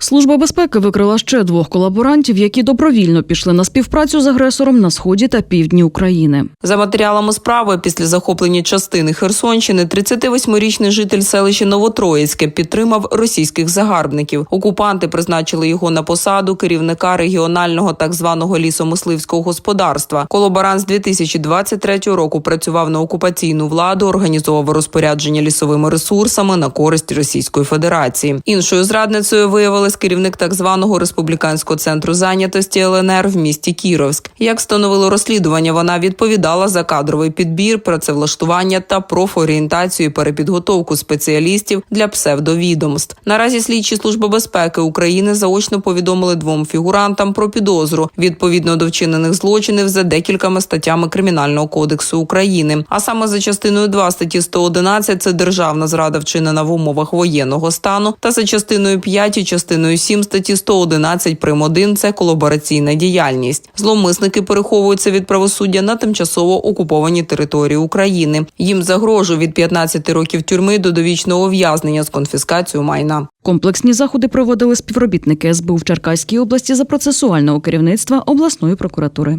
Служба безпеки викрила ще двох колаборантів, які добровільно пішли на співпрацю з агресором на сході та півдні України. За матеріалами справи, після захоплення частини Херсонщини, 38-річний житель селища Новотроїцьке підтримав російських загарбників. Окупанти призначили його на посаду керівника регіонального так званого лісомисливського господарства. Колаборант з 2023 року працював на окупаційну владу, організовував розпорядження лісовими ресурсами на користь Російської Федерації. Іншою зрадницею виявилась керівник так званого республіканського центру зайнятості ЛНР в місті Кіровськ. Як встановило розслідування, вона відповідала за кадровий підбір, працевлаштування та профорієнтацію і перепідготовку спеціалістів для псевдовідомств. Наразі слідчі служби безпеки України заочно повідомили двом фігурантам про підозру відповідно до вчинених злочинів за декількома статтями Кримінального кодексу України. А саме за частиною 2 статті 111 – це державна зрада вчинена в умовах воєнного стану, та за частиною 5 і частиною 7 статті 111 прим. 1 – це колабораційна діяльність. Зловмисники переховуються від правосуддя на тимчасово окупованій території України. Їм загрожує від 15 років тюрми до довічного ув'язнення з конфіскацією майна. Комплексні заходи проводили співробітники СБУ в Черкаській області за процесуального керівництва обласної прокуратури.